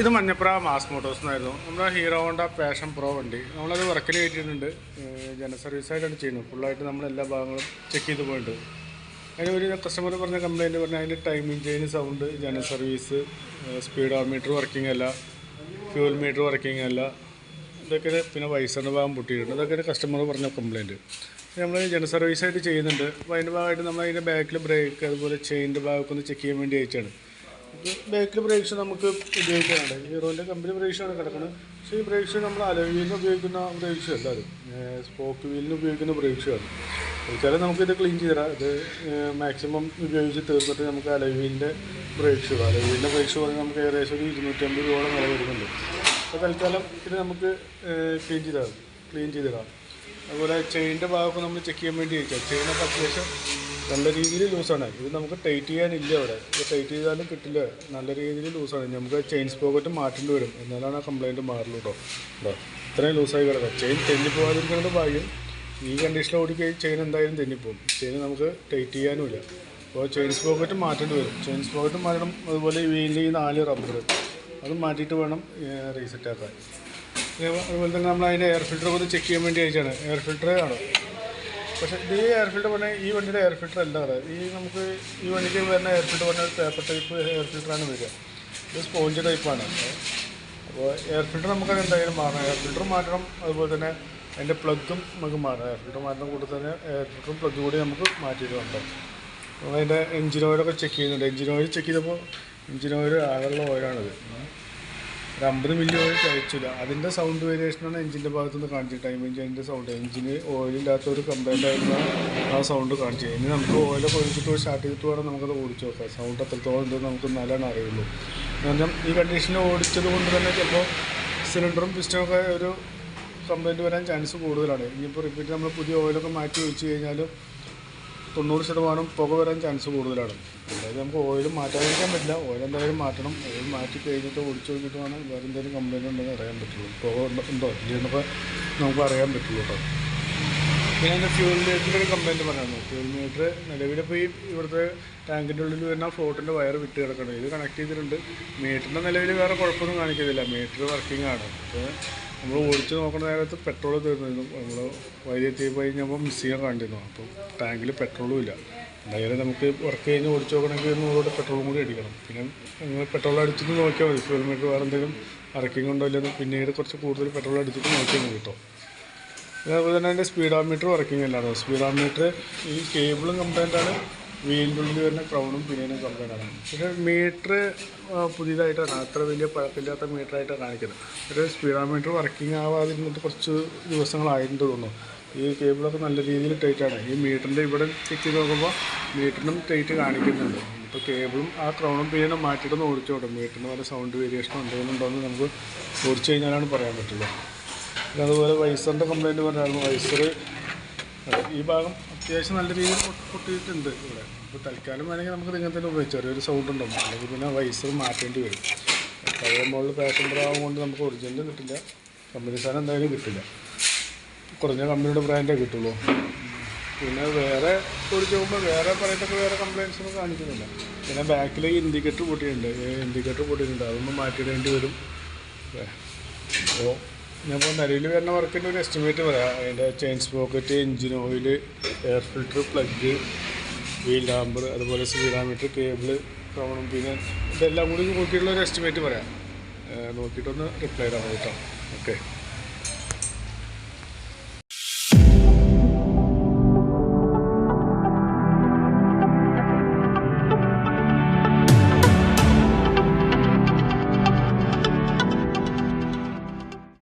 ഇത് Manjappura mass Motors എന്നായിരുന്നു. നമ്മുടെ ഹീറോ ഹോണ്ട പാഷൻ പ്രോ വണ്ടി. നമ്മളത് വർക്കിന് കയറ്റിയിട്ടുണ്ട്. ജന സർവീസായിട്ടാണ് ചെയ്യുന്നത്. ഫുള്ളായിട്ട് നമ്മൾ എല്ലാ ഭാഗങ്ങളും ചെക്ക് ചെയ്ത് പോയിട്ടുണ്ട്. അതിന് ഒരു കസ്റ്റമർ പറഞ്ഞ കംപ്ലയിന്റ് പറഞ്ഞാൽ അതിന്റെ ടൈമിംഗ് ചെയിൻ സൗണ്ട് ജന സർവീസ് സ്പീഡ് മീറ്റർ വർക്കിംഗ് അല്ല ഫ്യൂൽ മീറ്റർ വർക്കിംഗ് അല്ല ഇതൊക്കെ പിന്നെ വൈസറിന്റെ ഭാഗം പൊട്ടിയിട്ടുണ്ട്. ഇതൊക്കെ കസ്റ്റമർ പറഞ്ഞ കംപ്ലയിന്റ് നമ്മൾ ജന സർവീസായിട്ട് ചെയ്യുന്നുണ്ട്. അപ്പോൾ അതിന്റെ ഭാഗമായിട്ട് നമ്മൾ അതിന്റെ ബാക്കിൽ ബ്രേക്ക് അതുപോലെ ചെയിന്റെ ഭാഗമൊക്കെ ഒന്ന് ചെക്ക് ചെയ്യാൻ വേണ്ടി അയച്ചാണ് ബാക്കിൽ ബ്രേക്സ് നമുക്ക് ഉപയോഗിക്കാനുണ്ട്. ഹീറോന്റെ കമ്പനി ബ്രേക്സാണ് കിടക്കുന്നത് പക്ഷേ ഈ ബ്രേക്സ് നമ്മൾ അലവീലിന് ഉപയോഗിക്കുന്ന ബ്രേക്സ് അത് സ്പോക്ക് വീലിന് ഉപയോഗിക്കുന്ന ബ്രേക്സാണ് വെച്ചാൽ നമുക്കിത് ക്ലീൻ ചെയ്ത് തരാം. ഇത് മാക്സിമം ഉപയോഗിച്ച് തീർന്നിട്ട് നമുക്ക് അലവീലിന്റെ ബ്രേക്സ് അലവീലിന്റെ ബ്രേക്സ് പറഞ്ഞാൽ നമുക്ക് ഏകദേശം ഒരു ഇരുന്നൂറ്റമ്പത് രൂപയോളം വില വരുന്നുണ്ട്. അപ്പോൾ തൽക്കാലം ഇത് നമുക്ക് ക്ലീൻ ചെയ്താൽ ക്ലീൻ ചെയ്തിടാം അതുപോലെ ചെയിന്റെ ഭാഗമൊക്കെ നമ്മൾ ചെക്ക് ചെയ്യാൻ വേണ്ടി ചോദിച്ചാൽ ചെയിനൊക്കെ അത്യാവശ്യം നല്ല രീതിയിൽ ലൂസാണ്. ഇത് നമുക്ക് ടൈറ്റ് ചെയ്യാനില്ല അവിടെ ഇത് ടൈറ്റ് ചെയ്താലും കിട്ടില്ല. നല്ല രീതിയിൽ ലൂസാണ്. നമുക്ക് ചെയിൻ സ്പോക്കറ്റ് മാറ്റേണ്ടി വരും. എന്നാലാണ് ആ കംപ്ലയിന്റ് മാറുള്ളൂ കേട്ടോ ഇത്രയും ലൂസായി കിടക്കാം ചെയിൻ തെന്നി പോകാതിരിക്കുന്നത് ഭാഗ്യം. ഈ കണ്ടീഷനിൽ ഓടിക്കഴിഞ്ഞ് ചെയിൻ എന്തായാലും തെന്നിപ്പോകും ചെയിൻ നമുക്ക് ടൈറ്റ് ചെയ്യാനുമില്ല. അപ്പോൾ ചെയിൻ സ്പോക്കറ്റ് മാറ്റേണ്ടി വരും. ചെയിൻ സ്പോക്കറ്റ് മാറ്റണം. അതുപോലെ വീലിന്റെ ഈ നാല് റബ്ബർ അത് മാറ്റിയിട്ട് വേണം റീസെറ്റ് ആക്കാൻ. അതുപോലെ തന്നെ നമ്മൾ അതിന്റെ എയർ ഫിൽറ്റർ ഒന്ന് ചെക്ക് ചെയ്യാൻ വേണ്ടി അയച്ചാണ് എയർ ഫിൽറ്റർ ആണ്? പക്ഷേ ഇത് ഈ എയർ ഫിൽറ്റർ പറഞ്ഞാൽ ഈ വണ്ടിയുടെ എയർ ഫിൽറ്റർ അല്ല അത് ഈ നമുക്ക് ഈ വണ്ടിക്ക് വരുന്ന എയർ ഫിൽറ്റർ പറഞ്ഞാൽ പേപ്പർ ടൈപ്പ് എയർ ഫിൽറ്ററാണ് വരിക. ഇത് സ്പോഞ്ച് ടൈപ്പാണ് അപ്പോൾ എയർ ഫിൽറ്റർ നമുക്ക് എന്തായാലും മാറണം. എയർ ഫിൽറ്റർ മാറ്റണം അതുപോലെ തന്നെ അതിന്റെ പ്ലഗും നമുക്ക് മാറണം എയർ ഫിൽറ്റർ മാറ്റുന്ന കൂടെ തന്നെ എയർ ഫിൽറ്ററും പ്ലഗ് കൂടി നമുക്ക് മാറ്റിയിട്ടുണ്ട്. അതിന്റെ എഞ്ചിൻ ഓയിലൊക്കെ ചെക്ക് ചെയ്യുന്നുണ്ട്. എഞ്ചിൻ ഓയിൽ ചെക്ക് ചെയ്തപ്പോൾ എഞ്ചിൻ ഓയിൽ ആകെയുള്ള ഓയിലാണിത് ഒരു അമ്പത് മില്ലി ഓയിൽ കഴിച്ചില്ല അതിന്റെ സൗണ്ട് വേരിയേഷനാണ് എഞ്ചിന്റെ ഭാഗത്തു നിന്ന് കാണിച്ചത്. ടൈം എഞ്ചിന്റെ സൗണ്ട് എഞ്ചിന് ഓയിലില്ലാത്ത ഒരു കംപ്ലൈന്റ് ആയിരുന്ന ആ സൗണ്ട് കാണിച്ചത്. ഇനി നമുക്ക് ഓയിലൊക്കെ ഒഴിച്ചിട്ട് സ്റ്റാർട്ട് ചെയ്തിട്ട് വേണം നമുക്കത് ഓടിച്ചു നോക്കാം സൗണ്ട് എത്രത്തോളം ഉണ്ടെന്ന് നമുക്ക് നല്ലോണം അറിയുള്ളൂ. കാരണം ഈ കണ്ടീഷനിൽ ഓടിച്ചത് കൊണ്ട് തന്നെ ചിലപ്പോൾ സിലിണ്ടറും പിസ്റ്റനൊക്കെ ഒരു കംപ്ലൈന്റ് വരാൻ ചാൻസ് കൂടുതലാണ്. ഇനിയിപ്പോൾ റിപ്പീറ്റ് നമ്മൾ പുതിയ ഓയിലൊക്കെ മാറ്റി ഒഴിച്ച് കഴിഞ്ഞാൽ തൊണ്ണൂറ് ശതമാനം പുക വരാൻ ചാൻസ് കൂടുതലാണ്. അതായത് നമുക്ക് ഓയിൽ മാറ്റാതിരിക്കാൻ പറ്റില്ല. ഓയിൽ എന്തായാലും മാറ്റണം. ഓയിൽ മാറ്റി കഴിഞ്ഞിട്ട് ഒഴിച്ചു കഴിഞ്ഞിട്ടാണ് വേറെ എന്തെങ്കിലും കംപ്ലൈന്റ് ഉണ്ടെന്ന് അറിയാൻ പറ്റുള്ളൂ. പുക ഉണ്ടോ ഇല്ലെന്നൊക്കെ നമുക്ക് അറിയാൻ പറ്റുള്ളൂ കേട്ടോ. പിന്നെ എന്റെ ഫ്യൂൽ മീറ്ററിന്റെ ഒരു കംപ്ലൈന്റ് പറയാമോ ഫ്യൂൽ മീറ്റർ നിലവിലിപ്പോൾ ഈ ഇവിടുത്തെ ടാങ്കിന്റെ ഉള്ളിൽ വരുന്ന ഫ്ലോട്ടിന്റെ വയർ വിട്ട് കിടക്കണം ഇത് കണക്ട് ചെയ്തിട്ടുണ്ട്. മീറ്ററിന്റെ നിലവിൽ വേറെ കുഴപ്പമൊന്നും കാണിക്കുന്നില്ല. മീറ്റർ വർക്കിംഗ് ആണ്. അപ്പോൾ നമ്മൾ ഓടിച്ച് നോക്കുന്ന നേരത്ത് പെട്രോൾ തീർന്നിരുന്നു. നമ്മൾ വൈദ്യുതി പോയി കഴിഞ്ഞപ്പോൾ മിസ്സിങ് കണ്ടിരുന്നു. അപ്പോൾ ടാങ്കിൽ പെട്രോളും ഇല്ല. എന്തായാലും നമുക്ക് വർക്ക് കഴിഞ്ഞ് ഓടിച്ച് നോക്കണമെങ്കിൽ നൂറോട് പെട്രോളും കൂടി അടിക്കണം. പിന്നെ നിങ്ങൾ പെട്രോൾ അടിച്ചിട്ട് നോക്കിയാൽ മതി. ഫ്യൂൽ മീറ്റർ വേറെ എന്തെങ്കിലും വർക്കിംഗ് ഉണ്ടോ ഇല്ലെന്ന് പിന്നീട് കുറച്ച് കൂടുതൽ പെട്രോൾ അടിച്ചിട്ട് നോക്കിയാൽ മതി കേട്ടോ. അതേപോലെ തന്നെ അതിന്റെ സ്പീഡോമീറ്റർ വർക്കിംഗ് അല്ലാതെ. സ്പീഡോമീറ്റർ ഈ കേബിളും കംപ്ലൈന്റ് ആണ്. വീലിന്റെ ഉള്ളിൽ വരുന്ന ക്രൗണും പിന്നെയും കംപ്ലൈന്റ് ആണ് പക്ഷേ മീറ്റർ പുതിയതായിട്ടാണ്. അത്ര വലിയ പഴക്കമില്ലാത്ത മീറ്ററായിട്ടാണ് കാണിക്കുന്നത്. ഒരു സ്പീഡോമീറ്റർ വർക്കിംഗ് ആവാതിരുന്നിട്ട് കുറച്ച് ദിവസങ്ങളായിട്ടുണ്ട് തോന്നുന്നു. ഈ കേബിളൊക്കെ നല്ല രീതിയിൽ ടൈറ്റാണ്. ഈ മീറ്ററിന്റെ ഇവിടെ ചെക്ക് ചെയ്ത് നോക്കുമ്പോൾ മീറ്ററിനും ടൈറ്റ് കാണിക്കുന്നുണ്ട്. ഇപ്പോൾ കേബിളും ആ ക്രൗണും പിന്നെയും മാറ്റിയിട്ടൊന്ന് ഓടിച്ചു നോക്കാം മീറ്ററിന് വല്ല സൗണ്ട് വേരിയേഷൻ എന്തെങ്കിലും എന്ന് നമുക്ക് ഓടിച്ചു കഴിഞ്ഞാലാണ് പറയാൻ പറ്റുള്ളൂ. പിന്നെ അതുപോലെ വൈസറിന്റെ കംപ്ലയിന്റ് പറഞ്ഞായിരുന്നു. വൈസർ ഈ ഭാഗം അത്യാവശ്യം നല്ല രീതിയിൽ പൊട്ടിയിട്ടുണ്ട് ഇവിടെ. ഇപ്പോൾ തൽക്കാലം വേണമെങ്കിൽ നമുക്ക് ഇങ്ങനെ തന്നെ ഉപയോഗിച്ചു ചെറിയൊരു സൗണ്ട് ഉണ്ടാവും അല്ലെങ്കിൽ പിന്നെ വൈസർ മാറ്റേണ്ടി വരും. പഴയ മോളിൽ പാഷൻ പ്രാവം കൊണ്ട് നമുക്ക് ഒറിജിനൽ കിട്ടില്ല. കമ്പനി സാധനം എന്തായാലും കിട്ടില്ല. കുറഞ്ഞ കമ്പനിയുടെ ബ്രാൻഡേ കിട്ടുള്ളൂ. പിന്നെ വേറെ ഓടിച്ച് പോകുമ്പോൾ വേറെ പറയത്തൊക്കെ വേറെ കംപ്ലയിൻസ് ഒന്നും കാണിക്കുന്നില്ല. പിന്നെ ബാക്കിൽ ഇൻഡിക്കേറ്റർ പൊട്ടിയിട്ടുണ്ട്. ഇൻഡിക്കേറ്റർ പൊട്ടിയിട്ടുണ്ട്. അതൊന്നും മാറ്റിയിടേണ്ടി വരും. അപ്പോൾ ഞാനിപ്പോൾ നിലവിൽ വരുന്ന വർക്കിന്റെ ഒരു എസ്റ്റിമേറ്റ് പറയാം. അതിന്റെ chain sprocket engine oil air filter plug wheel damper അതുപോലെ സ്പീഡാമീറ്റർ കേബിൾ കാണും പിന്നെ ഇതെല്ലാം കൂടി നോക്കിയിട്ടുള്ള ഒരു എസ്റ്റിമേറ്റ് പറയാം. നോക്കിയിട്ടൊന്ന് റിപ്ലൈ തരാം കേട്ടോ. ഓക്കെ